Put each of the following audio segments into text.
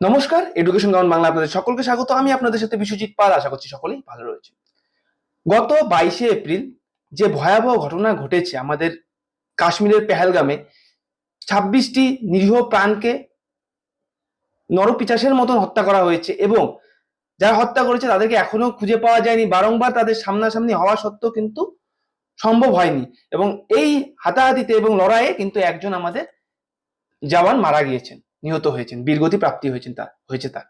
নমস্কার education ground Bangla আপনাদের সকলকে স্বাগত। আমি আপনাদের সাথে বিশ্বজিৎ পাল, আশা করছি সকলেই ভালো রয়েছে। গত বাইশে এপ্রিল যে ভয়াবহ ঘটনা ঘটেছে আমাদের কাশ্মীরের পেহেলগামে, ছাব্বিশটি নিরীহ প্রাণকে নরপিচাসের মতন হত্যা করা হয়েছে এবং যারা হত্যা করেছে তাদেরকে এখনও খুঁজে পাওয়া যায়নি, বারংবার তাদের সামনাসামনি হওয়া সত্ত্বেও কিন্তু সম্ভব হয়নি এবং এই হাতাহাতিতে এবং লড়াইয়ে কিন্তু একজন আমাদের জওয়ান মারা গিয়েছেন। নিহত হয়েছেন, বীরগতি প্রাপ্তি হয়েছেন তার হয়েছে তার।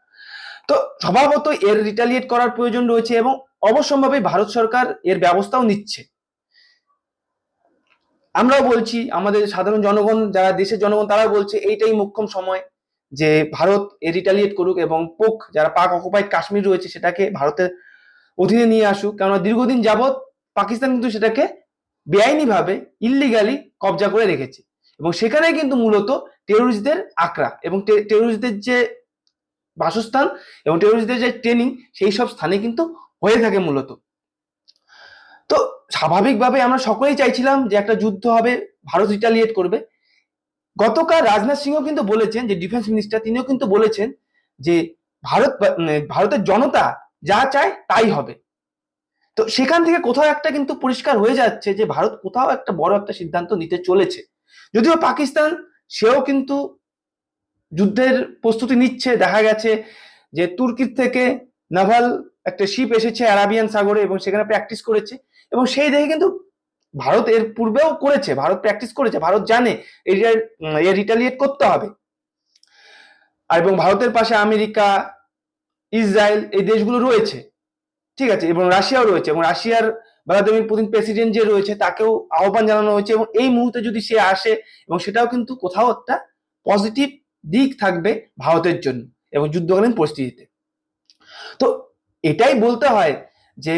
তো স্বভাবত এর রিটালিয়েট করার প্রয়োজন রয়েছে এবং অবশ্যম্ভাবে ভারত সরকার এর ব্যবস্থাও নিচ্ছে। আমরাও বলছি, আমাদের সাধারণ জনগণ, যারা দেশের জনগণ তারা বলছে, এইটাই মোক্ষম সময় যে ভারত এ রিটালিয়েট করুক এবং পোক, যারা পাক অকুপাইড কাশ্মীর রয়েছে, সেটাকে ভারতের অধীনে নিয়ে আসুক। কেননা দীর্ঘদিন যাবৎ পাকিস্তান কিন্তু সেটাকে বেআইনিভাবে ইল্লিগালি কবজা করে রেখেছে। এবং সেখানে কিন্তু মূলত টেরোরিস্টদের আকড়া এবং টেরোরিস্টদের যে বাসস্থান এবং টেরোরিস্টদের যে ট্রেনিং সেই সব স্থানে কিন্তু হয়ে থাকে মূলত। তো স্বাভাবিকভাবে আমরা সকলেই চাইছিলাম যে একটা যুদ্ধ হবে, ভারত রিটালিয়েট করবে। গতকাল রাজনাথ সিংও কিন্তু বলেছেন, যে ডিফেন্স মিনিস্টার তিনিও কিন্তু বলেছেন যে ভারত মানে ভারতের জনতা যা চায় তাই হবে। তো সেখান থেকে কোথাও একটা কিন্তু পরিষ্কার হয়ে যাচ্ছে যে ভারত কোথাও একটা বড় একটা সিদ্ধান্ত নিতে চলেছে। যদিও পাকিস্তান, সেও কিন্তু যুদ্ধের প্রস্তুতি নিচ্ছে। দেখা গেছে যে তুর্কির থেকে নাভাল একটা শিপ এসেছে আরাবিয়ান সাগরে এবং সেখানে প্র্যাকটিস করেছে এবং সেই দেখে কিন্তু ভারত এর পূর্বেও করেছে, ভারত প্র্যাকটিস করেছে, ভারত জানে এ রিটালিয়েট করতে হবে। আর এবং ভারতের পাশে আমেরিকা, ইসরায়েল এই দেশগুলো রয়েছে। ঠিক আছে, এবং রাশিয়াও রয়েছে এবং রাশিয়ার ভ্লাদিমির পুতিন প্রেসিডেন্ট যে রয়েছে, তাকেও আহ্বান জানানো হয়েছে এবং এই মুহূর্তে যদি সে আসে এবং সেটাও কিন্তু কোথাও একটা পজিটিভ দিক থাকবে ভারতের জন্য এবং যুদ্ধকালীন পরিস্থিতিতে। তো এটাই বলতে হয় যে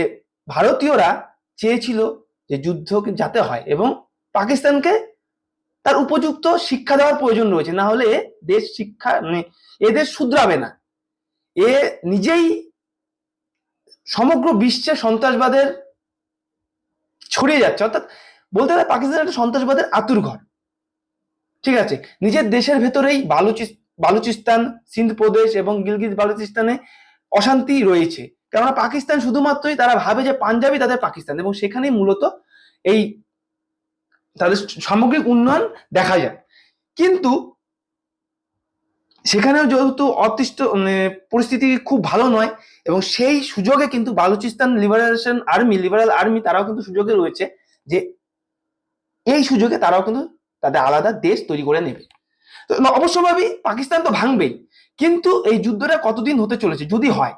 ভারতীয়রা চেয়েছিল যে যুদ্ধ যাতে হয় এবং পাকিস্তানকে তার উপযুক্ত শিক্ষা দেওয়ার প্রয়োজন রয়েছে। না হলে দেশ শিক্ষা মানে এ দেশ শুধরাবে না। এ নিজেই সমগ্র বিশ্বে সন্ত্রাসবাদের ছড়িয়ে যাচ্ছে, অর্থাৎ বলতে গেলে পাকিস্তান একটা সন্ত্রাসবাদের আতুর ঘর। ঠিক আছে? নিজের দেশের ভেতরেই বালুচি বালুচিস্তান, সিন্ধ প্রদেশ এবং গিলগিত বালুচিস্তানে অশান্তি রয়েছে। কেননা পাকিস্তান শুধুমাত্রই তারা ভাবে যে পাঞ্জাবি তাদের পাকিস্তান এবং সেখানেই মূলত এই তাদের সামগ্রিক উন্নয়ন দেখা যায়। কিন্তু সেখানেও যেহেতু অতিষ্ঠ মানে পরিস্থিতি খুব ভালো নয়, এবং সেই সুযোগে কিন্তু Balochistan liberation army, liberal army তারাও কিন্তু সুযোগে রয়েছে যে এই সুযোগে তারাও কিন্তু তাদের আলাদা দেশ তৈরি করে নেবে। তো অবশ্যভাবেই পাকিস্তান তো ভাঙবেই, কিন্তু এই যুদ্ধটা কতদিন হতে চলেছে যদি হয়?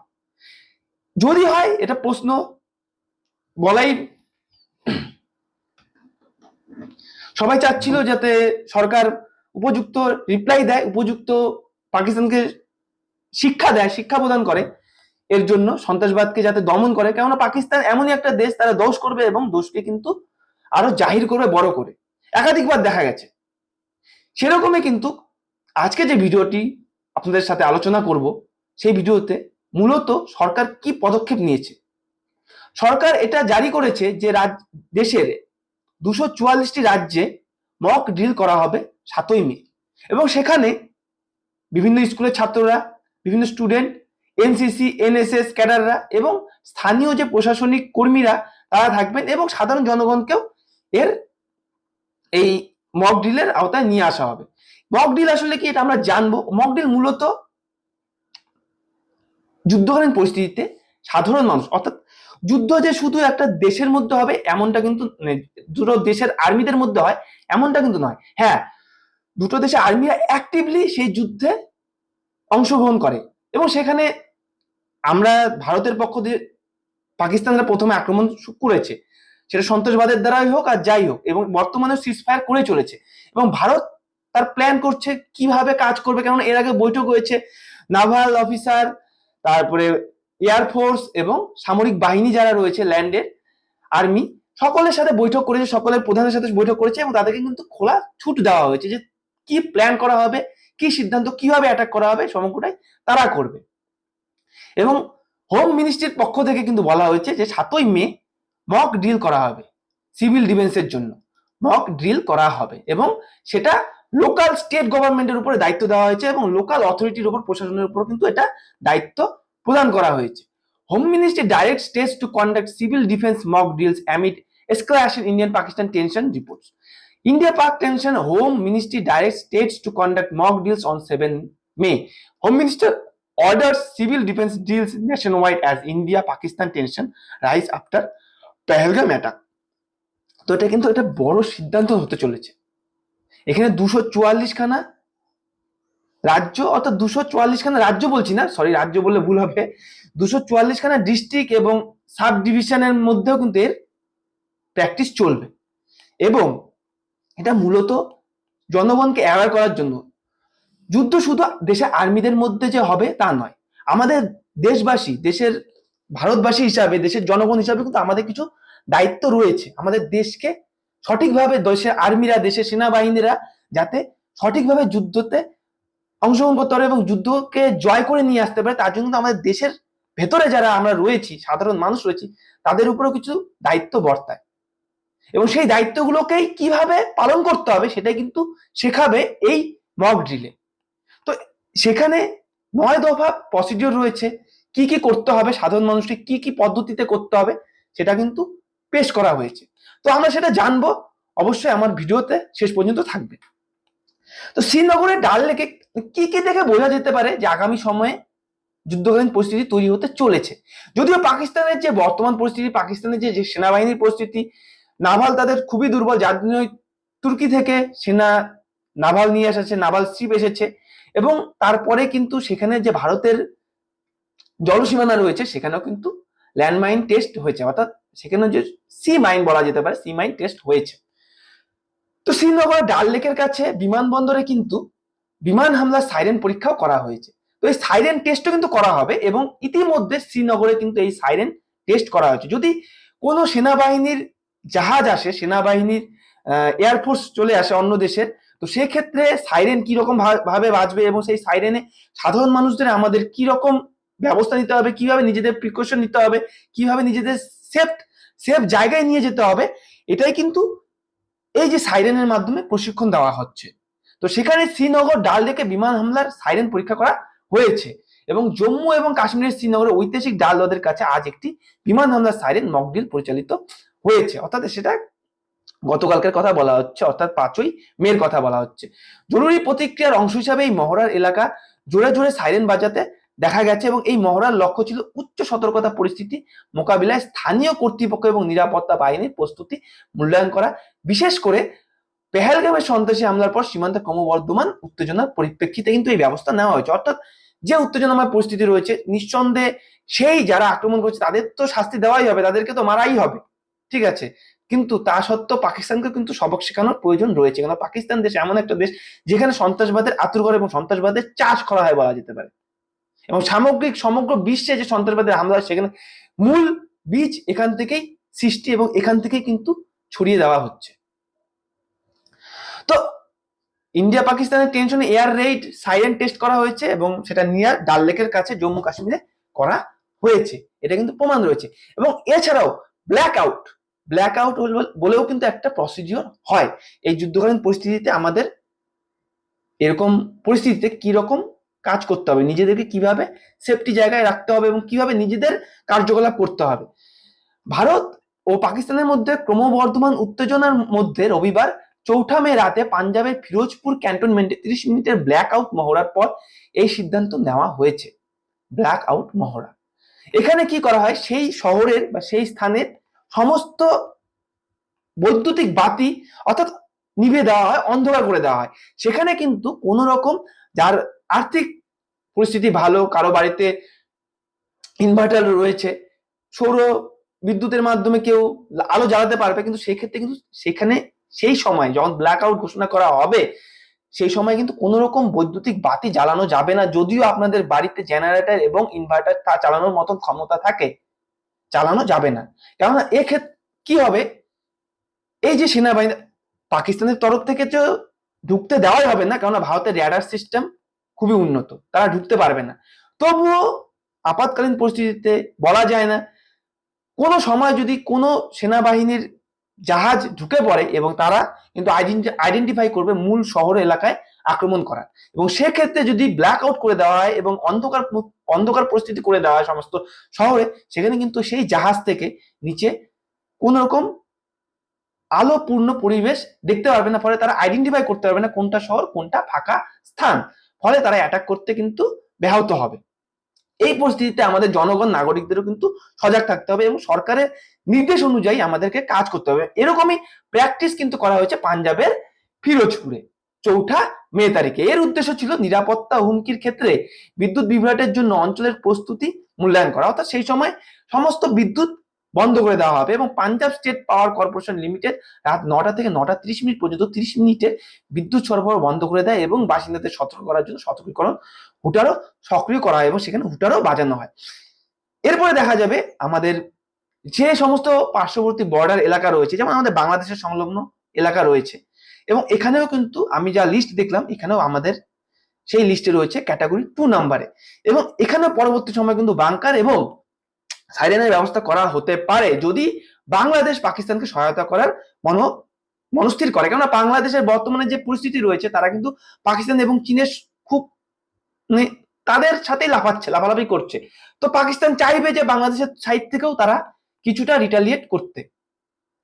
যদি হয়, এটা প্রশ্ন বলাই সবাই চাচ্ছিল যাতে সরকার উপযুক্ত রিপ্লাই দেয়, উপযুক্ত পাকিস্তানকে শিক্ষা দেয়, শিক্ষা প্রদান করে। এর জন্য সন্ত্রাসবাদকে যাতে দমন করে, কেননা পাকিস্তান এমনই একটা দেশ, তারা দোষ করবে এবং দোষকে কিন্তু আরও জাহির করবে, বড় করে। একাধিকবার দেখা গেছে। সেরকমই কিন্তু আজকে যে ভিডিওটি আপনাদের সাথে আলোচনা করব, সেই ভিডিওতে মূলত সরকার কি পদক্ষেপ নিয়েছে? সরকার এটা জারি করেছে যে রাজ, দেশের দুশো চুয়াল্লিশটি রাজ্যে মক ড্রিল করা হবে সাতই মে। এবং সেখানে বিভিন্ন স্কুলের ছাত্ররা, বিভিন্ন স্টুডেন্ট এনসিসি এনএসএস ক্যাডাররা এবং স্থানীয় যে প্রশাসনিক কর্মীরা তারা থাকবেন এবং সাধারণ জনগণকেও এর এই মক ড্রিলের আওতায় নিয়ে আসা হবে। মক ড্রিল আসলে কি? এটা আমরা জানব। মক ড্রিল মূলত যুদ্ধকালীন পরিস্থিতিতে সাধারণ মানুষ, অর্থাৎ যুদ্ধ যে শুধু একটা দেশের মধ্যে হবে, এমনটা কিন্তু দুটো দেশের আর্মিদের মধ্যে হয়, এমনটা কিন্তু নয়। হ্যাঁ দুটো দেশে আর্মিরা অ্যাক্টিভলি সেই যুদ্ধে অংশগ্রহণ করে এবং সেখানে আমরা ভারতের পক্ষ দিয়ে পাকিস্তানরা প্রথমে আক্রমণ করেছে। সেটা সন্ত্রাসবাদের দ্বারাই হোক আর যাই হোক এবং বর্তমানে সিজফায়ার করে চলেছে। এবং ভারত তার প্ল্যান করছে কীভাবে কাজ করবে, কেননা এর আগে বৈঠক হয়েছে নাভাল অফিসার তারপরে এয়ারফোর্স এবং সামরিক বাহিনী যারা রয়েছে ল্যান্ডের আর্মি সকলের সাথে বৈঠক করেছে, সকলের প্রধানের সাথে বৈঠক করেছে এবং তাদেরকে কিন্তু খোলা ছুট দেওয়া হয়েছে যে কি প্ল্যান করা হবে, কি সিদ্ধান্ত, কীভাবে অ্যাটাক করা হবে, সমগ্রটাই তারা করবে। এবং হোম মিনিস্ট্রির পক্ষ থেকে কিন্তু বলা হয়েছে যে সাতই মে মক ড্রিল করা হবে সিভিল ডিফেন্সের জন্য। মক ড্রিল করা হবে এবং সেটা লোকাল স্টেট গভর্নমেন্টের উপরে দায়িত্ব দেওয়া হয়েছে এবং লোকাল অথরিটির উপর, প্রশাসনের উপর কিন্তু এটা দায়িত্ব প্রদান করা হয়েছে। Home ministry direct states to conduct civil defence mock drills amid escalation Indian Pakistan tension reports. India Pak tension Home Ministry directs states to conduct mock drills on 7 May. Home Minister orders civil defense drills nationwide as India Pakistan tension rise after Pahalgam attack. তো এটা কিন্তু একটা বড় সিদ্ধান্ত হতে চলেছে এখানে দুশো চুয়াল্লিশ খানা রাজ্য অর্থাৎ দুশো চুয়াল্লিশ খানা রাজ্য বলছি না সরি রাজ্য বললে ভুল হবে দুশো চুয়াল্লিশ খানা ডিস্ট্রিক্ট এবং সাব ডিভিশনের মধ্যেও কিন্তু এর প্র্যাকটিস চলবে এবং এটা মূলত জনগণকে অ্যাওয়ার করার জন্য। যুদ্ধ শুধু দেশের আর্মিদের মধ্যে যে হবে তা নয়। আমাদের দেশবাসী, দেশের ভারতবাসী হিসাবে, দেশের জনগণ হিসাবে কিন্তু আমাদের কিছু দায়িত্ব রয়েছে। আমাদের দেশকে সঠিকভাবে দেশের আর্মিরা, দেশের সেনাবাহিনীরা যাতে সঠিকভাবে যুদ্ধতে অংশগ্রহণ করতে পারে এবং যুদ্ধকে জয় করে নিয়ে আসতে পারে, তার জন্য কিন্তু আমাদের দেশের ভেতরে যারা আমরা রয়েছি, সাধারণ মানুষ রয়েছি, তাদের উপরেও কিছু দায়িত্ব বর্তায়। এবং সেই দায়িত্বগুলোকেই কীভাবে পালন করতে হবে সেটাই কিন্তু শেখাবে এই মক ড্রিলে তো সেখানে নয় দফা প্রসিডিওর রয়েছে, কি কি করতে হবে, সাধারণ মানুষকে কি কি পদ্ধতিতে করতে হবে সেটা কিন্তু পেশ করা হয়েছে। তো আমরা সেটা জানব, অবশ্যই আমার ভিডিওতে শেষ পর্যন্ত থাকবে। তো শ্রীনগরের ডাল লেকে কি কি দেখে বোঝা যেতে পারে যে আগামী সময়ে যুদ্ধকালীন পরিস্থিতি তৈরি হতে চলেছে? যদিও পাকিস্তানের যে বর্তমান পরিস্থিতি, পাকিস্তানের যে যে সেনাবাহিনীর পরিস্থিতি নাভাল তাদের খুবই দুর্বল। যার জন্য তুর্কি থেকে সেনা নাভাল নিয়ে এসেছে, নাভাল শিপ এসেছে এবং তারপরে কিন্তু সেখানে যে ভারতের জলসীমানা রয়েছে, সেখানেও কিন্তু ল্যান্ডমাইন টেস্ট হয়েছে। অর্থাৎ সেখানে যে সি মাইন বলা যেতে পারে, সি মাইন টেস্ট হয়েছে। তো শ্রীনগর ডাল লেকের কাছে বিমানবন্দরে কিন্তু বিমান হামলার সাইরেন পরীক্ষাও করা হয়েছে। তো এই সাইরেন টেস্টও কিন্তু করা হবে এবং ইতিমধ্যে শ্রীনগরে কিন্তু এই সাইরেন টেস্ট করা হয়েছে। যদি কোনো সেনাবাহিনীর জাহাজ আসে, সেনাবাহিনীর এয়ারফোর্স চলে আসে অন্য দেশের। তো সেক্ষেত্রে সাইরেন কি রকম ভাবে বাজবে এবং সেই সাইরেনে সাধারণ মানুষদের আমাদের কি রকম ব্যবস্থা নিতে হবে, কীভাবে নিজেদের প্রিকশন নিতে হবে, কীভাবে নিজেদের সেফ সেফ জায়গায় নিয়ে যেতে হবে, এটাই কিন্তু এই যে সাইরেনের মাধ্যমে প্রশিক্ষণ দেওয়া হচ্ছে। তো সেখানে শ্রীনগর ডাল লেকে বিমান হামলার সাইরেন পরীক্ষা করা হয়েছে এবং জম্মু এবং কাশ্মীরের শ্রীনগরের ঐতিহাসিক ডাল হ্রদের কাছে আজ একটি বিমান হামলার সাইরেন মকডিল পরিচালিত হয়েছে। অর্থাৎ সেটা গতকালকের কথা বলা হচ্ছে, অর্থাৎ পাঁচই মের কথা বলা হচ্ছে। জরুরি প্রতিক্রিয়ার অংশ হিসাবে এই মহড়ার এলাকা জোরে জোরে সাইরেন বাজাতে দেখা গেছে এবং এই মহড়ার লক্ষ্য ছিল উচ্চ সতর্কতা পরিস্থিতি মোকাবিলায় স্থানীয় কর্তৃপক্ষ এবং নিরাপত্তা বাহিনীর প্রস্তুতি মূল্যায়ন করা, বিশেষ করে পেহেলগামের সন্ত্রাসী হামলার পর সীমান্তে ক্রমবর্ধমান উত্তেজনার পরিপ্রেক্ষিতে কিন্তু এই ব্যবস্থা নেওয়া হয়েছে। অর্থাৎ যে উত্তেজনাময় পরিস্থিতি রয়েছে, নিঃসন্দেহে সেই যারা আক্রমণ করছে তাদের তো শাস্তি দেওয়াই হবে, তাদেরকে তো মারাই হবে। ঠিক আছে। কিন্তু তা সত্ত্বেও পাকিস্তানকে কিন্তু সবক শেখানোর প্রয়োজন রয়েছে। কেন পাকিস্তান দেশ এমন একটা দেশ যেখানে সন্ত্রাসবাদের আতুর এবং সন্ত্রাসবাদের চাষ করা হয় বলা যেতে পারে। এবং সামগ্রিক, সমগ্র বিশ্বে যে সন্ত্রাসবাদের হামলা হয় সেখানে মূল বীজ এখান থেকেই সৃষ্টি এবং এখান থেকেই কিন্তু ছড়িয়ে দেওয়া হচ্ছে। তো ইন্ডিয়া পাকিস্তানের টেনশনে এয়ার রেড সাইরেন টেস্ট করা হয়েছে এবং সেটা নিয়ার ডাল লেকের কাছে জম্মু কাশ্মীরে করা হয়েছে। এটা কিন্তু প্রমাণ রয়েছে। এবং এছাড়াও ব্ল্যাক আউট ব্ল্যাক আউট বলেও কিন্তু একটা প্রসিডিওর হয়। এই যুদ্ধকালীন পরিস্থিতিতে আমাদের এরকম পরিস্থিতিতে কি রকম কাজ করতে হবে? নিজেদেরকে কীভাবে সেফটি জায়গায় রাখতে হবে এবং কীভাবে নিজেদের কার্যকলাপ করতে হবে? ভারত ও পাকিস্তানের মধ্যে ক্রমবর্ধমান উত্তেজনার মধ্যে রবিবার চৌঠা মে রাতে পাঞ্জাবের ফিরোজপুর ক্যান্টনমেন্টে তিরিশ মিনিটের ব্ল্যাক আউট মহড়ার পর এই সিদ্ধান্ত নেওয়া হয়েছে। ব্ল্যাক আউট মহড়া। এখানে কি করা হয়? সেই শহরের বা সেই স্থানের সমস্ত বৈদ্যুতিক বাতি অর্থাৎ নিভে দেওয়া হয়, অন্ধকার করে দেওয়া হয়। সেখানে কিন্তু কোন রকম যার আর্থিক পরিস্থিতি ভালো, কারও বাড়িতে ইনভার্টার রয়েছে, সৌর বিদ্যুতের মাধ্যমে কেউ আলো জ্বালাতে পারবে, কিন্তু সেক্ষেত্রে কিন্তু সেখানে সেই সময় যখন ব্ল্যাক আউট ঘোষণা করা হবে, সেই সময় কিন্তু কোনো রকম বৈদ্যুতিক বাতি জ্বালানো যাবে না, যদিও আপনাদের বাড়িতে জেনারেটর এবং ইনভার্টার তা চালানোর মতন ক্ষমতা থাকে। চালানো যাবে না। কেননা এক্ষেত্রে কি হবে? এই যে সেনাবাহিনী, পাকিস্তানের তরফ থেকে তো ঢুকতে দেওয়াই হবে না, কেননা ভারতের র্যাডার সিস্টেম খুবই উন্নত, তারা ঢুকতে পারবে না। তবুও আপাতকালীন পরিস্থিতিতে বলা যায় না, কোনো সময় যদি কোনো সেনাবাহিনীর জাহাজ ঢুকে পড়ে এবং তারা কিন্তু আইডেন্টিফাই করবে মূল শহর এলাকায় আক্রমণ করার। এবং সেক্ষেত্রে যদি ব্ল্যাক আউট করে দেওয়া হয় এবং অন্ধকার অন্ধকার পরিস্থিতি করে দেওয়া হয় সমস্ত শহরে, সেখানে কিন্তু সেই জাহাজ থেকে নিচে কোন রকম আলোপূর্ণ পরিবেশ দেখতে পারবে না। ফলে তারা আইডেন্টিফাই করতে পারবে না কোনটা শহর, কোনটা ফাঁকা স্থান। ফলে তারা অ্যাটাক করতে কিন্তু ব্যাহত হবে। এই পরিস্থিতিতে আমাদের জনগণ, নাগরিকদেরও কিন্তু সজাগ থাকতে হবে এবং সরকারের নির্দেশ অনুযায়ী আমাদেরকে কাজ করতে হবে। এরকমই প্র্যাকটিস কিন্তু করা হয়েছে পাঞ্জাবের ফিরোজপুরে। চৌঠা মে তারিখে। এর উদ্দেশ্য ছিল নিরাপত্তা হুমকির ক্ষেত্রে বিদ্যুৎ বিভ্রাটের জন্য অঞ্চলের প্রস্তুতি মূল্যায়ন করা। অর্থাৎ সেই সময় সমস্ত বিদ্যুৎ বন্ধ করে দেওয়া হবে এবং Punjab state power corporation limited রাত নটা থেকে নটা তিরিশ মিনিট পর্যন্ত তিরিশ মিনিটে বিদ্যুৎ সরবরাহ বন্ধ করে দেয় এবং বাসিন্দাদের সতর্ক করার জন্য সতর্কীকরণ হুটারও সক্রিয় করা হয় এবং সেখানে হুটারও বাজানো হয়। এরপরে দেখা যাবে আমাদের যে সমস্ত পার্শ্ববর্তী বর্ডার এলাকা রয়েছে, যেমন আমাদের বাংলাদেশের সংলগ্ন এলাকা রয়েছে এবং এখানেও কিন্তু আমি যা লিস্ট দেখলাম, এখানেও আমাদের সেই লিস্টে রয়েছে ক্যাটাগরি টু নাম্বারে এবং এখানে পরবর্তী সময় কিন্তু বাংকার এবং সাইরেনের ব্যবস্থা করা হতে পারে যদি বাংলাদেশ পাকিস্তানকে সহায়তা করার মন, মনস্থির করে। কেননা বাংলাদেশের বর্তমানে যে পরিস্থিতি রয়েছে, তারা কিন্তু পাকিস্তান এবং চীনের খুব মানে তাদের সাথেই লাফাচ্ছে, লাফালাফি করছে। তো পাকিস্তান চাইবে যে বাংলাদেশের সাইড থেকেও তারা কিছুটা রিটালিয়েট করতে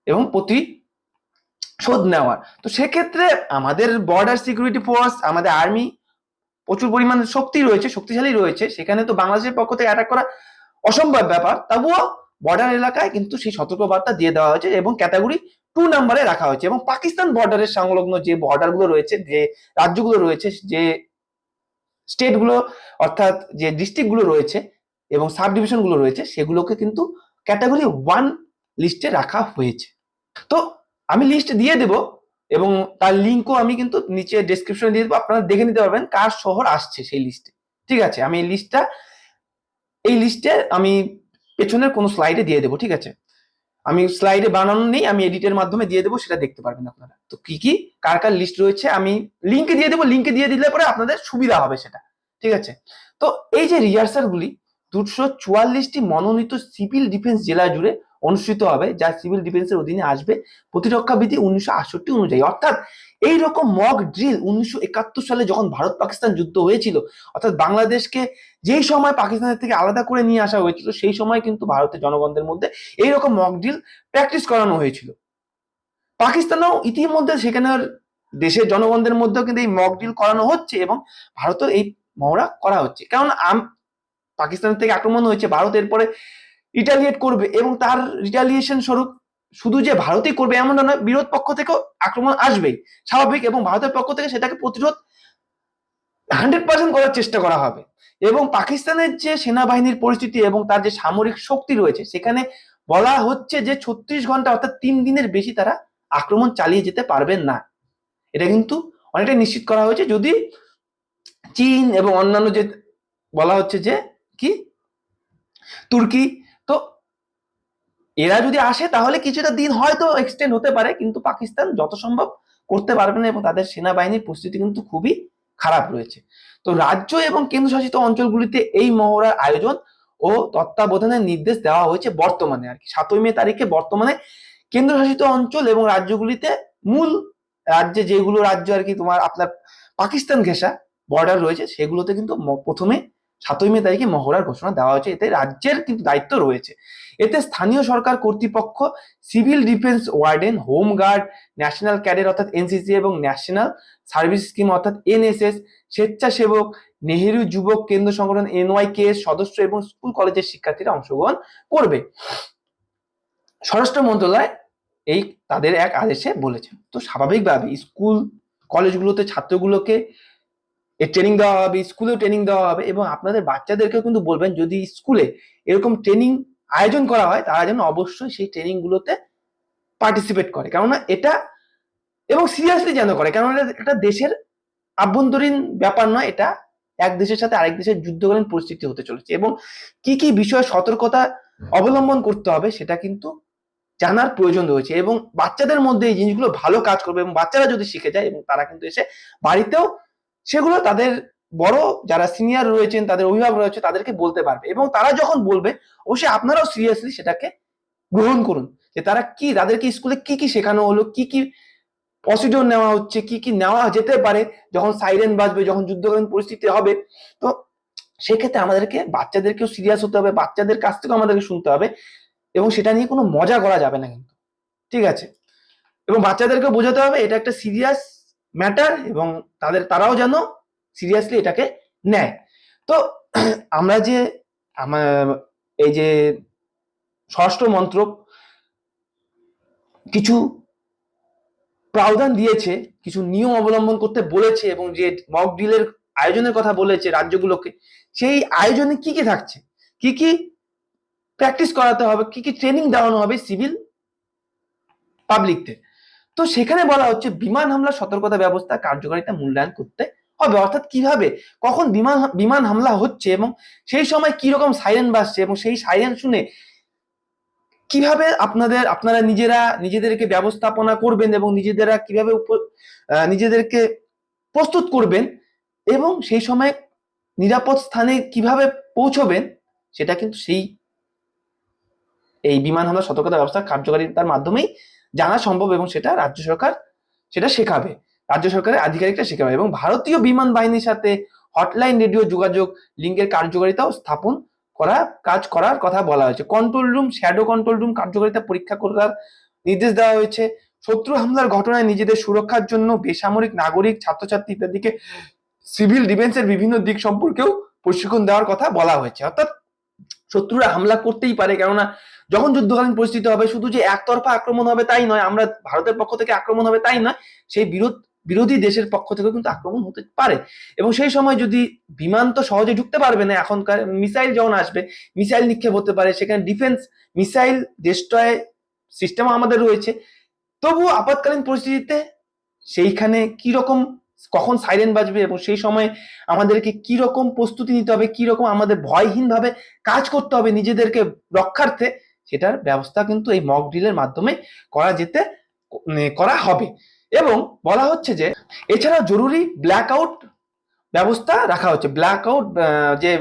এবং প্রতি শোধ নেওয়ার। তো সেক্ষেত্রে আমাদের বর্ডার সিকিউরিটি ফোর্স আমাদের আর্মি প্রচুর পরিমাণে শক্তি রয়েছে, শক্তিশালী রয়েছে। সেখানে তো বাংলাদেশের পক্ষ থেকে অ্যাটাক করা অসম্ভব ব্যাপার। তবুও বর্ডার এলাকায় কিন্তু সেই সতর্কবার্তা দিয়ে দেওয়া হয়েছে এবং ক্যাটাগরি টু নাম্বারে রাখা হয়েছে। এবং পাকিস্তান বর্ডারের সংলগ্ন যে বর্ডারগুলো রয়েছে, যে রাজ্যগুলো রয়েছে, যে স্টেটগুলো অর্থাৎ যে ডিস্ট্রিক্টগুলো রয়েছে এবং সাব ডিভিশনগুলো রয়েছে, সেগুলোকে কিন্তু ক্যাটাগরি ওয়ান লিস্টে রাখা হয়েছে। তো আমি লিস্ট দিয়ে দেব এবং তার লিঙ্কও আমি কিন্তু নিচে ডেসক্রিপশনে দিয়ে দেবো। আপনারা দেখে নিতে পারবেন কার শহর আসছে সেই লিস্টে ঠিক আছে? আমি এই লিস্টটা এই লিস্টে আমি পেছনের কোনো স্লাইডে দিয়ে দেবো, ঠিক আছে? আমি স্লাইডে বানানো নেই, আমি এডিটের মাধ্যমে দিয়ে দেবো, সেটা দেখতে পারবেন আপনারা। তো কি কি? কার কার লিস্ট রয়েছে? আমি লিঙ্কে দিয়ে দেবো লিঙ্কে দিয়ে দিলে পরে আপনাদের সুবিধা হবে সেটা। ঠিক আছে? তো এই যে রিহার্সালগুলি দুশো চুয়াল্লিশটি মনোনীত সিভিল ডিফেন্স জেলা জুড়ে অনুষ্ঠিত হবে, যা সিভিল ডিফেন্সের অধীনে আসবে প্রতিরক্ষা বিধি উনিশশো আটষট্টি অনুযায়ী। অর্থাৎ এই রকম মক ড্রিল উনিশশো একাত্তর সালে যখন ভারত পাকিস্তান যুদ্ধ হয়েছিল, অর্থাৎ বাংলাদেশকে যেই সময় পাকিস্তানের থেকে আলাদা করে নিয়ে আসা হয়েছিল, সেই সময় কিন্তু ভারতের জনগণদের মধ্যে এই রকম মক ড্রিল প্র্যাকটিস করানো হয়েছিল। পাকিস্তানেও ইতিমধ্যে সেখানের দেশের জনগণদের মধ্যেও কিন্তু এই মক ড্রিল করানো হচ্ছে এবং ভারতেও এই মহড়া করা হচ্ছে। কারণ পাকিস্তান থেকে আক্রমণ হয়েছে ভারত, এরপরে রিটালিয়েট করবে এবং তার রিটালিয়েশন স্বরূপ শুধু যে ভারতই করবে এমন নয়, বিরোধ পক্ষ থেকেও আক্রমণ আসবেই। স্বাভাবিক এবং ভারতের পক্ষ থেকে সেটাকে প্রতিরোধ হান্ড্রেড পার্সেন্ট করার চেষ্টা করা হবে। এবং পাকিস্তানের যে সেনাবাহিনীর পরিস্থিতি এবং তার যে সামরিক শক্তি রয়েছে, সেখানে বলা হচ্ছে যে ছত্রিশ ঘণ্টা অর্থাৎ তিন দিনের বেশি তারা আক্রমণ চালিয়ে যেতে পারবেন না। এটা কিন্তু অনেকটাই নিশ্চিত করা হয়েছে। যদি চীন এবং অন্যান্য যে বলা হচ্ছে যে কি, তুর্কি তো এরা যদি আসে, তাহলে কিছুটা দিন হয়তো এক্সটেন্ড হতে পারে, কিন্তু পাকিস্তান যত সম্ভব করতে পারবে না এবং তাদের সেনাবাহিনীর পরিস্থিতি কিন্তু খুবই খারাপ রয়েছে। তো রাজ্য এবং কেন্দ্রশাসিত অঞ্চলগুলিতে এই মহড়ার আয়োজন ও তত্ত্বাবধানের নির্দেশ দেওয়া হয়েছে বর্তমানে আর কি। সাতই মে তারিখে বর্তমানে কেন্দ্রশাসিত অঞ্চল এবং রাজ্যগুলিতে মূল রাজ্যে যেগুলো রাজ্য আর কি তোমার আপনার পাকিস্তান ঘেঁষা বর্ডার রয়েছে, সেগুলোতে কিন্তু প্রথমে সাতই মে তারিখে মহড়ার ঘোষণা দেওয়া হয়েছে। এতে রাজ্যের কিন্তু দায়িত্ব রয়েছে। এতে স্থানীয় সরকার কর্তৃপক্ষ, civil defence warden, home guard, national cadet অর্থাৎ এনসিসি এবং ন্যাশনাল সার্ভিস স্কিম অর্থাৎ এনএসএস, স্বেচ্ছাসেবক, নেহেরু যুবক কেন্দ্র সংগঠন এনওয়াই কে সদস্য এবং স্কুল কলেজের শিক্ষার্থীরা অংশগ্রহণ করবে। স্বরাষ্ট্র মন্ত্রণালয় এই তাদের এক আদেশে বলেছেন তো স্বাভাবিকভাবে স্কুল, কলেজগুলোতে ছাত্রগুলোকে এর ট্রেনিং দেওয়া হবে স্কুলেও ট্রেনিং দেওয়া হবে এবং আপনাদের বাচ্চাদেরকেও কিন্তু বলবেন যদি স্কুলে এরকম ট্রেনিং আয়োজন করা হয়, তারা যেন অবশ্যই সেই ট্রেনিং গুলোতে পার্টিসিপেট করে। কেননা এটা এবং সিরিয়াসলি যেন করে, কেননা এটা দেশের আভ্যন্তরীণ ব্যাপার নয়, এটা এক দেশের সাথে আরেক দেশের যুদ্ধকালীন পরিস্থিতি হতে চলেছে এবং কি কি বিষয়ে সতর্কতা অবলম্বন করতে হবে সেটা কিন্তু জানার প্রয়োজন রয়েছে এবং বাচ্চাদের মধ্যে এই জিনিসগুলো ভালো কাজ করবে এবং বাচ্চারা যদি শিখে যায় এবং তারা কিন্তু এসে বাড়িতেও সেগুলো তাদের বড় যারা সিনিয়র রয়েছেন, তাদের অভিভাবক রয়েছে, তাদেরকে বলতে পারবে। এবং তারা যখন বলবে, অবশ্যই আপনারাও সিরিয়াসলি সেটাকে গ্রহণ করুন। যে তারা কি, তাদেরকে স্কুলে কি কি শেখানো হলো, কি কি প্রসিডিওর নেওয়া হচ্ছে, কি কি নেওয়া যেতে পারে, যখন সাইরেন বাজবে, যখন যুদ্ধকালীন পরিস্থিতি হবে, তো সেক্ষেত্রে আমাদেরকে, বাচ্চাদেরকেও সিরিয়াস হতে হবে, বাচ্চাদের কাছ থেকেও আমাদেরকে শুনতে হবে এবং সেটা নিয়ে কোনো মজা করা যাবে না কিন্তু। ঠিক আছে? এবং বাচ্চাদেরকে বোঝাতে হবে, এটা একটা সিরিয়াস ম্যাটার এবং তাদের, তারাও যেন সিরিয়াসলি এটাকে নেয়। তো আমরা যে এই যে ষষ্ঠ মন্ত্রক কিছু প্রাবধান দিয়েছে, কিছু নিয়ম অবলম্বন করতে বলেছে এবং যে মক ডিলের আয়োজনের কথা বলেছে রাজ্যগুলোকে, সেই আয়োজনে কি কি থাকছে? কি কি প্র্যাকটিস করাতে হবে? কি কি ট্রেনিং দেওয়ানো হবে সিভিল পাবলিকদের তো সেখানে বলা হচ্ছে বিমান হামলা সতর্কতা ব্যবস্থা কার্যকারিতা মূল্যায়ন করতে হবে। অর্থাৎ কীভাবে? কখন বিমান বিমান হামলা হচ্ছে এবং সেই সময় কি রকম সাইরেন বাজছে এবং সেই সাইরেন শুনে কীভাবে আপনাদের, আপনারা নিজেরা নিজেদেরকে ব্যবস্থাপনা করবেন এবং নিজেদেরা কীভাবে নিজেদেরকে প্রস্তুত করবেন এবং সেই সময় নিরাপদ স্থানে কীভাবে পৌঁছবেন সেটা কিন্তু সেই এই বিমান হামলা সতর্কতা ব্যবস্থা কার্যকারিতার মাধ্যমেই জানা সম্ভব এবং সেটা রাজ্য সরকার সেটা শেখাবে। রাজ্য সরকারের আধিকারিকরা শেখাবে এবং ভারতীয় বিমান বাহিনীর সাথে হটলাইন রেডিও যোগাযোগ লিঙ্কের কার্যকারিতাও স্থাপন করা, কাজ করার কথা বলা হয়েছে। Control room shadow control room কার্যকারিতা পরীক্ষা করার নির্দেশ দেওয়া হয়েছে। শত্রু হামলার ঘটনায় নিজেদের সুরক্ষার জন্য বেসামরিক নাগরিক, ছাত্রছাত্রী ইত্যাদিকে সিভিল ডিফেন্সের বিভিন্ন দিক সম্পর্কেও প্রশিক্ষণ দেওয়ার কথা বলা হয়েছে। অর্থাৎ শত্রুরা হামলা করতেই পারে, কেননা যখন যুদ্ধকালীন পরিস্থিতি হবে, শুধু যে একতরফা আক্রমণ হবে তাই নয়, আমরা ভারতের পক্ষ থেকে আক্রমণ হবে তাই নয়, সেই বিরোধ, বিরোধী দেশের পক্ষ থেকেও কিন্তু আক্রমণ হতে পারে। এবং সেই সময় যদি বিমান তো সহজে ঢুকতে পারবে না, এখনকার মিসাইল যখন আসবে, মিসাইল নিক্ষেপ হতে পারে, সেখানে ডিফেন্স মিসাইল ডিস্ট্রয় সিস্টেম আমাদের রয়েছে। তবু আপাতকালীন পরিস্থিতিতে সেইখানে কি রকম কখন সাইরেন বাজবে এবং সেই সময় আমাদেরকে কি রকম প্রস্তুতি নিতে হবে কি রকম আমাদের ভয়হীন ভাবে কাজ করতে হবে নিজেদেরকে রক্ষার্থে, সেটার ব্যবস্থা কিন্তু এই মক ড্রিলের মাধ্যমে করা যেতে করা হবে। এবং বলা হচ্ছে যে এছাড়া জরুরি ব্ল্যাক আউট ব্যবস্থা রাখা হচ্ছে। ব্ল্যাক আউট যে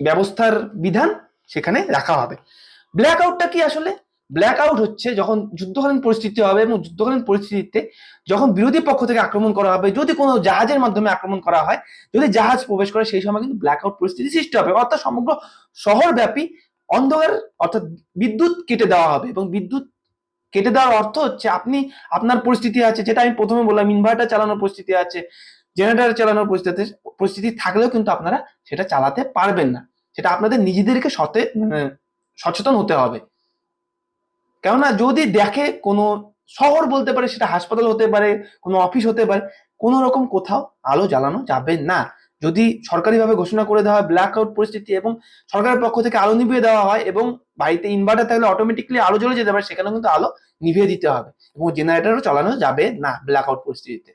ব্যবস্থার বিধান সেখানে রাখা হবে। ব্ল্যাক আউটটা কি আসলে? ব্ল্যাক আউট হচ্ছে যখন যুদ্ধকালীন পরিস্থিতি হবে এবং যুদ্ধকালীন পরিস্থিতিতে যখন বিরোধী পক্ষ থেকে আক্রমণ করা হবে, যদি কোনো জাহাজের মাধ্যমে আক্রমণ করা হয়, যদি জাহাজ প্রবেশ করে, সেই সময় কিন্তু ব্ল্যাক আউট পরিস্থিতি সৃষ্টি হবে। অর্থাৎ সমগ্র শহরব্যাপী অন্ধকার, অর্থাৎ বিদ্যুৎ কেটে দেওয়া হবে এবং বিদ্যুৎ কেটে দেওয়ার অর্থ হচ্ছে আপনি, আপনার পরিস্থিতি আছে, যেটা আমি প্রথমে বললাম ইনভার্টার চালানোর পরিস্থিতি আছে জেনারেটর চালানোর পরিস্থিতি পরিস্থিতি থাকলেও কিন্তু আপনারা সেটা চালাতে পারবেন না। সেটা আপনাদের নিজেদেরকে সতে সচেতন হতে হবে। কেননা যদি দেখে কোনো শহর বলতে পারে, সেটা হাসপাতাল হতে পারে, কোনো অফিস হতে পারে, কোনো রকম কোথাও আলো জ্বালানো যাবে না। যদি সরকারিভাবে ঘোষণা করে দেওয়া হয় ব্ল্যাক আউট পরিস্থিতি এবং সরকারের পক্ষ থেকে আলো নিভিয়ে দেওয়া হয় এবং বাড়িতে ইনভার্টার থাকলে অটোমেটিকলি আলো জ্বলে যেতে পারে সেখানে কিন্তু আলো নিভিয়ে দিতে হবে এবং জেনারেটারও চালানো যাবে না ব্ল্যাক আউট পরিস্থিতিতে।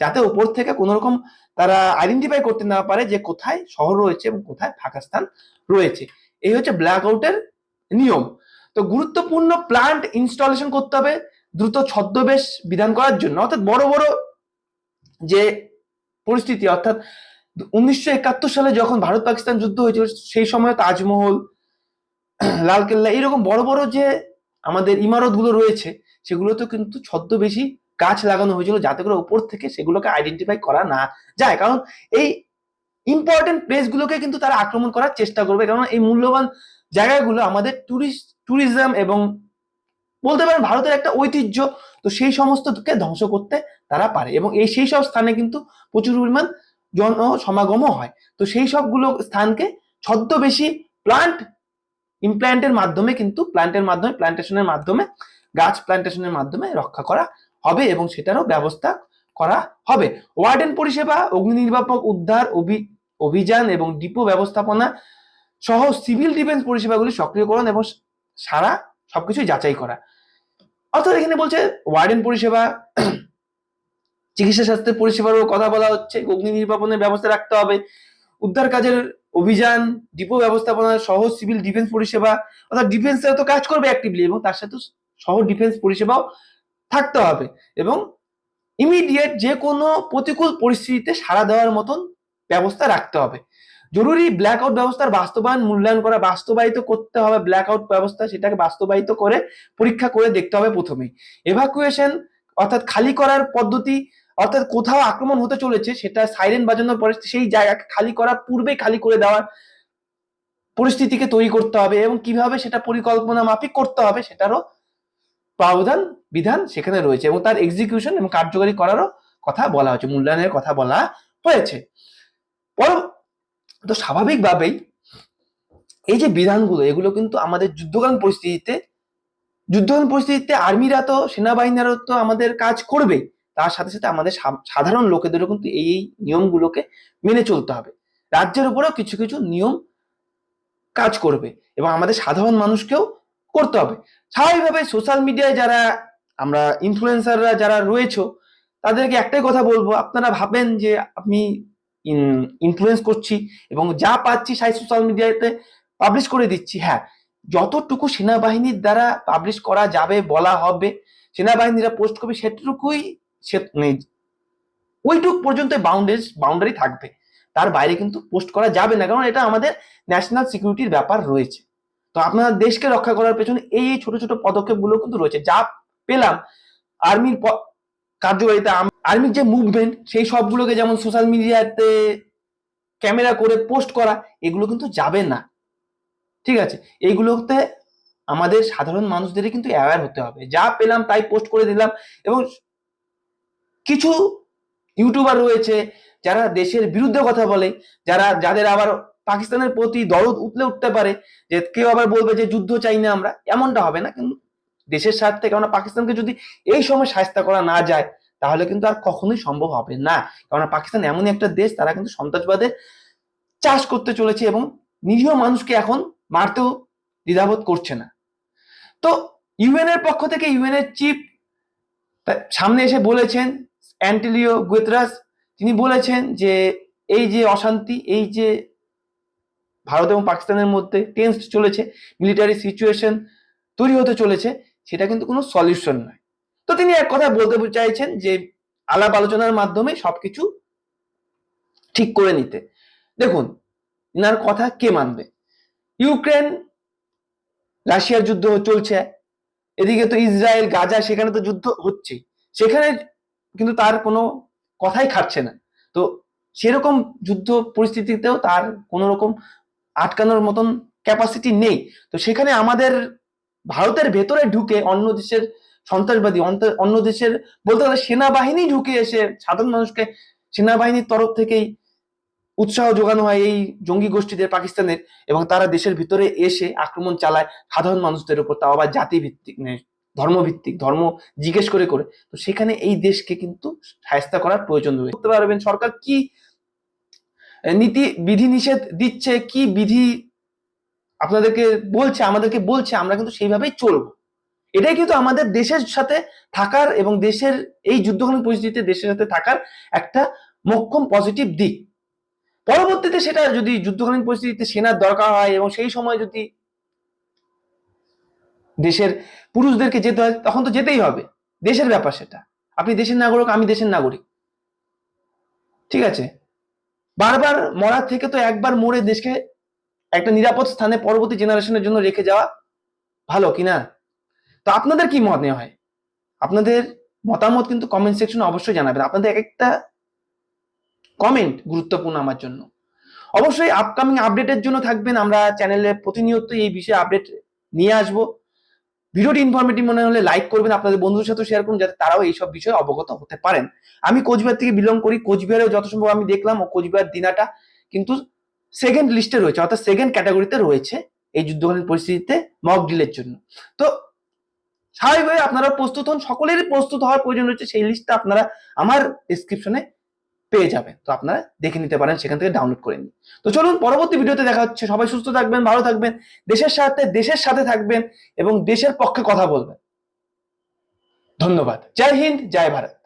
যাতে উপর থেকে কোনো রকম তারা আইডেন্টিফাই করতে না পারে যে কোথায় শহর রয়েছে এবং কোথায় ফাঁকা স্থান রয়েছে। এই হচ্ছে ব্ল্যাক আউটের নিয়ম। তো গুরুত্বপূর্ণ প্লান্ট ইনস্টলেশন করতে হবে, দ্রুত ছদ্মবেশ বিধান করার জন্য। অর্থাৎ বড় বড় যে পরিস্থিতি, অর্থাৎ উনিশশো একাত্তর সালে যখন ভারত পাকিস্তান যুদ্ধ হয়েছিল, সেই সময় তাজমহল লালকেল্লা এরকম বড় বড় যে আমাদের ইমারতগুলো রয়েছে সেগুলোতে কিন্তু ছদ্মবেশী গাছ লাগানো হয়েছিল যাতে করে উপর থেকে সেগুলোকে আইডেন্টিফাই করা না যায়। কারণ এই ইম্পর্টেন্ট প্লেস গুলোকে কিন্তু তারা আক্রমণ করার চেষ্টা করবে। কারণ এই মূল্যবান জায়গাগুলো আমাদের টুরিস্ট ট্যুরিজম এবং বলতে পারেন ভারতের একটা ঐতিহ্য, তো সেই সমস্তকে ধ্বংস করতে তারা পারে এবং এই সেই সব স্থানে কিন্তু প্রচুর পরিমাণ জন সমাগমও হয়। তো সেই সবগুলো স্থানকে ছদ্মবেশী প্লান্ট ইমপ্ল্যান্টের মাধ্যমে কিন্তু প্ল্যান্টের মাধ্যমে প্ল্যান্টেশনের মাধ্যমে, গাছ প্ল্যান্টেশনের মাধ্যমে রক্ষা করা হবে এবং সেটারও ব্যবস্থা করা হবে। ওয়ার্ডেন পরিষেবা অগ্নি নির্বাপক উদ্ধার, অভি- অভিযান এবং ডিপো ব্যবস্থাপনা সহ সিভিল ডিফেন্স পরিষেবাগুলি সক্রিয়করণ এবং সারা সবকিছু যাচাই করা। অর্থাৎ এখানে বলছে ওয়ার্ডেন পরিষেবা, চিকিৎসা স্বাস্থ্যের পরিষেবারও কথা বলা হচ্ছে, অগ্নি নির্বাপনের ব্যবস্থা রাখতে হবে, উদ্ধার কাজের অভিযান, ডিপো ব্যবস্থাপনা সহ সিভিল ডিফেন্স পরিষেবা, অর্থাৎ ডিফেন্সের তো কাজ করবে অ্যাক্টিভলি এবং তার সাথে সহ ডিফেন্স পরিষেবাও থাকতে হবে এবং ইমিডিয়েট যে কোনো প্রতিকূল পরিস্থিতিতে সাড়া দেওয়ার মতন ব্যবস্থা রাখতে হবে। জরুরি ব্ল্যাক আউট ব্যবস্থার বাস্তবায়ন, মূল্যায়ন করা, বাস্তবায়িত করতে হবে ব্ল্যাক আউট ব্যবস্থা, সেটাকে বাস্তবায়িত করে পরীক্ষা করে দেখতে হবে প্রথমেই। এভাকুয়েশন অর্থাৎ খালি করার পদ্ধতি, অর্থাৎ কোথাও আক্রমণ হতে চলেছে, সেটা সাইরেন বাজানোর পরে সেই জায়গাকে খালি করার পূর্বেই খালি করে দেওয়ার পরিস্থিতিকে তৈরি করতে হবে এবং কীভাবে সেটা পরিকল্পনা মাফিক করতে হবে সেটারও প্রাবধান, বিধান সেখানে রয়েছে এবং তার এক্সিকিউশন এবং কার্যকরী করারও কথা বলা হয়েছে, মূল্যায়নের কথা বলা হয়েছে। তো স্বাভাবিকভাবেই এই যে বিধানগুলো, এগুলো কিন্তু আমাদের যুদ্ধকালীন পরিস্থিতিতে যুদ্ধকালীন পরিস্থিতিতে আর্মিরা তো সেনাবাহিনীরা তো আমাদের কাজ করবেই তার সাথে সাথে আমাদের সাধারণ লোকেদেরও কিন্তু এই এই নিয়মগুলোকে মেনে চলতে হবে। রাজ্যের উপরেও কিছু কিছু নিয়ম কাজ করবে এবং আমাদের সাধারণ মানুষকেও করতে হবে। স্বাভাবিকভাবে সোশ্যাল মিডিয়ায় যারা, আমরা ইনফ্লুয়েন্সাররা যারা রয়েছে, তাদেরকে একটাই কথা বলব, আপনারা ভাবেন যে আমি ইনফ্লুয়েন্স করছি এবং যা পাচ্ছি সাই সোশ্যাল মিডিয়াতে পাবলিশ করে দিচ্ছি। হ্যাঁ যতটুকু সেনাবাহিনীর দ্বারা পাবলিশ করা যাবে, বলা হবে, সেনাবাহিনীরা পোস্ট করবে, সেটুকুই সে মানে ওইটুক পর্যন্ত বাউন্ডারি বাউন্ডারি থাকবে। তার বাইরে কিন্তু পোস্ট করা যাবে না, কারণ এটা আমাদের ন্যাশনাল সিকিউরিটির ব্যাপার রয়েছে। তো আপনার দেশকে রক্ষা করার পেছনে এই ছোট ছোট পদক্ষেপগুলো কিন্তু রয়েছে। যা পেলাম আর্মির কার্যকারিতা আর্মির যে মুভমেন্ট সেই সবগুলোকে যেমন সোশ্যাল মিডিয়াতে ক্যামেরা করে পোস্ট করা, এগুলো কিন্তু যাবে না। ঠিক আছে? এইগুলোতে আমাদের সাধারণ মানুষদেরই কিন্তু অ্যাওয়ার হতে হবে। যা পেলাম তাই পোস্ট করে দিলাম এবং কিছু ইউটিউবার রয়েছে যারা দেশের বিরুদ্ধে কথা বলে, যারা, যাদের আবার পাকিস্তানের প্রতি দরদ উঠলে উঠতে পারে, যে কেউ আবার বলবে যে যুদ্ধ চাই না আমরা, এমনটা হবে না। কিন্তু দেশের স্বার্থে কেননা পাকিস্তানকে যদি এই সময় সাহায্য করা না যায় তাহলে কিন্তু আর কখনোই সম্ভব হবে না। কেননা পাকিস্তান এমনই একটা দেশ, তারা কিন্তু সন্ত্রাসবাদের চাষ করতে চলেছে এবং নিরীহ মানুষকে এখন মারতেও দ্বিধাবোধ করছে না। তো ইউএন এর পক্ষ থেকে ইউএন এর চিফ সামনে এসে বলেছেন, অ্যান্টিলিও গুয়েতরাস তিনি বলেছেন যে এই যে অশান্তি, এই যে ভারত এবং পাকিস্তানের মধ্যে টেন্স চলেছে মিলিটারি সিচুয়েশন তৈরি হতে চলেছে, সেটা কিন্তু কোনো সলিউশন নয়। তো তিনি এক কথা বলতে চাইছেন যে, আলাপ আলোচনার মাধ্যমে সবকিছু ঠিক করে নিতে। দেখুন, ইনার কথা কে মানবে? ইউক্রেন, রাশিয়ার যুদ্ধ চলছে। এদিকে তো ইসরায়েল, গাজা, সেখানে তো যুদ্ধ হচ্ছে। সেখানে কিন্তু তার কোনো কথাই খাটছে না। তো সেরকম যুদ্ধ পরিস্থিতিতেও তার কোনো রকম আটকানোর মতন ক্যাপাসিটি নেই। তো সেখানে আমাদের ভারতের ভেতরে ঢুকে অন্য দেশের সন্ত্রাসবাদী অন্য দেশের বলতে গেলে সেনাবাহিনী ঢুকে এসে সাধারণ মানুষকে সেনাবাহিনীর তরফ থেকেই উৎসাহ যোগানো হয় এই জঙ্গি গোষ্ঠীদের, পাকিস্তানের এবং তারা দেশের ভিতরে এসে আক্রমণ চালায় সাধারণ মানুষদের উপর। তাও আবার জাতি ভিত্তিক মানে ধর্মভিত্তিক, ধর্ম জিজ্ঞেস করে করে। তো সেখানে এই দেশকে কিন্তু সাহায্য করার প্রয়োজন রয়েছে পারবেন সরকার কি নীতি বিধি নিষেধ দিচ্ছে, কি বিধি আপনাদেরকে বলছে, আমাদেরকে বলছে, আমরা কিন্তু সেইভাবেই চলবো। এটাই কিন্তু আমাদের দেশের সাথে থাকার এবং দেশের এই যুদ্ধকালীন পরিস্থিতিতে দেশের সাথে থাকার একটা মক্ষম পজিটিভ দিক। পরবর্তীতে সেটা যদি যুদ্ধকালীন পরিস্থিতিতে সেনার দরকার হয় এবং সেই সময় যদি দেশের পুরুষদেরকে যেতে হয়, তখন তো যেতেই হবে। দেশের ব্যাপার সেটা। আপনি দেশের নাগরিক, আমি দেশের নাগরিক। ঠিক আছে? বারবার মরার থেকে তো একবার মরে দেশকে একটা নিরাপদ স্থানে পরবর্তী জেনারেশনের জন্য রেখে যাওয়া ভালো কিনা? তো আপনাদের কি মনে হয়? আপনাদের মতামত কিন্তু কমেন্ট সেকশনে অবশ্যই জানাবেন। আপনাদের এক একটা কমেন্ট গুরুত্বপূর্ণ আমার জন্য। অবশ্যই আপকামিং আপডেটের জন্য থাকবেন। আমরা চ্যানেলে প্রতিনিয়ত এই বিষয়ে আপডেট নিয়ে আসব। ভিডিওটি ইনফরমেটিভ মনে হলে লাইক করবেন, আপনাদের বন্ধুদের সাথে শেয়ার করুন, যাতে তারাও এইসব বিষয়ে অবগত হতে পারেন। আমি কোচবিহার থেকে বিলং করি। কোচবিহারেও যত সম্ভব আমি দেখলাম ও কোচবিহার দিনাটা কিন্তু সেকেন্ড লিস্টে রয়েছে, অর্থাৎ সেকেন্ড ক্যাটাগরিতে রয়েছে এই যুদ্ধকালীন পরিস্থিতিতে মক ডিলের জন্য। তো স্বাভাবিকভাবে আপনারা প্রস্তুত হন, সকলেরই প্রস্তুত হওয়ার প্রয়োজন রয়েছে, সেই লিস্টটা আপনারা আমার ডিসক্রিপশনে পেয়ে যাবেন। তো আপনারা দেখে নিতে পারেন, সেখান থেকে ডাউনলোড করে নিন। তো চলুন, পরবর্তী ভিডিওতে দেখা হচ্ছে। সবাই সুস্থ থাকবেন, ভালো থাকবেন, দেশের সাথে দেশের সাথে থাকবেন এবং দেশের পক্ষে কথা বলবেন। ধন্যবাদ। জয় হিন্দ, জয় ভারত।